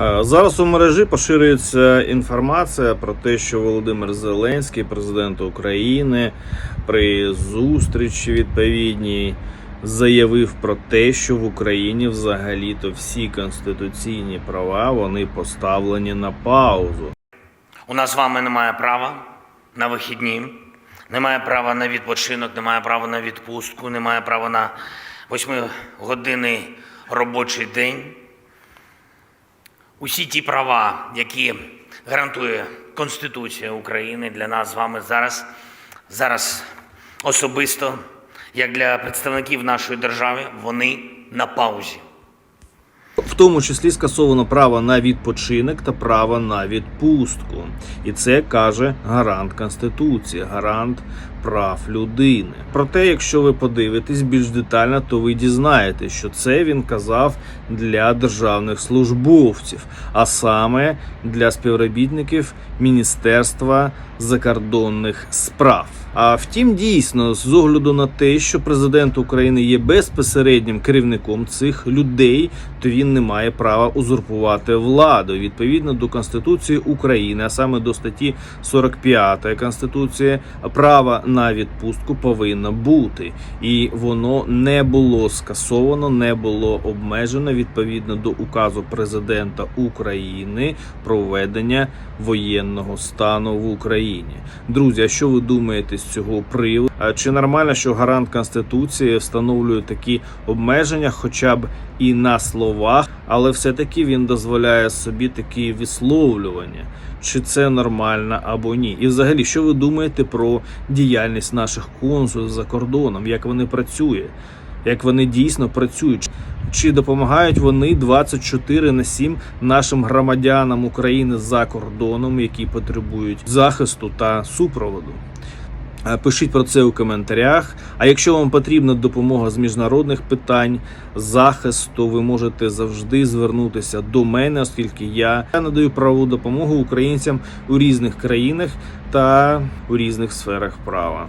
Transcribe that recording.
Е, Зараз у мережі поширюється інформація про те, що Володимир Зеленський, президент України, при зустрічі відповідній заявив про те, що в Україні взагалі-то всі конституційні права вони поставлені на паузу. У нас з вами немає права на вихідні, немає права на відпочинок, немає права на відпустку, немає права на восьмигодинний робочий день. Усі ті права, які гарантує Конституція України для нас з вами зараз, зараз особисто, як для представників нашої держави, вони на паузі. В тому числі скасовано право на відпочинок та право на відпустку. І це каже гарант Конституції, гарант прав людини. Проте, якщо ви подивитесь більш детально, то ви дізнаєтесь, що це він казав для державних службовців, а саме для співробітників Міністерства закордонних справ. А втім, дійсно, з огляду на те, що президент України є безпосереднім керівником цих людей, то він не має права узурпувати владу відповідно до Конституції України, а саме до статті 45 Конституції, право на відпустку повинно бути, і воно не було скасовано, не було обмежено відповідно до указу президента України про введення воєнного стану в Україні. Друзі, а що ви думаєте з цього приводу? А Чи нормально, що гарант Конституції встановлює такі обмеження, хоча б і на словах, але все-таки він дозволяє собі такі висловлювання? Чи це нормально або ні? І взагалі, що ви думаєте про діяльність наших консулів за кордоном? Як вони працюють? Як вони дійсно працюють? Чи допомагають вони 24 на 7 нашим громадянам України за кордоном, які потребують захисту та супроводу? Е, Пишіть про це у коментарях. А якщо вам потрібна допомога з міжнародних питань, захисту, ви можете завжди звернутися до мене, оскільки я надаю правову допомогу українцям у різних країнах та у різних сферах права.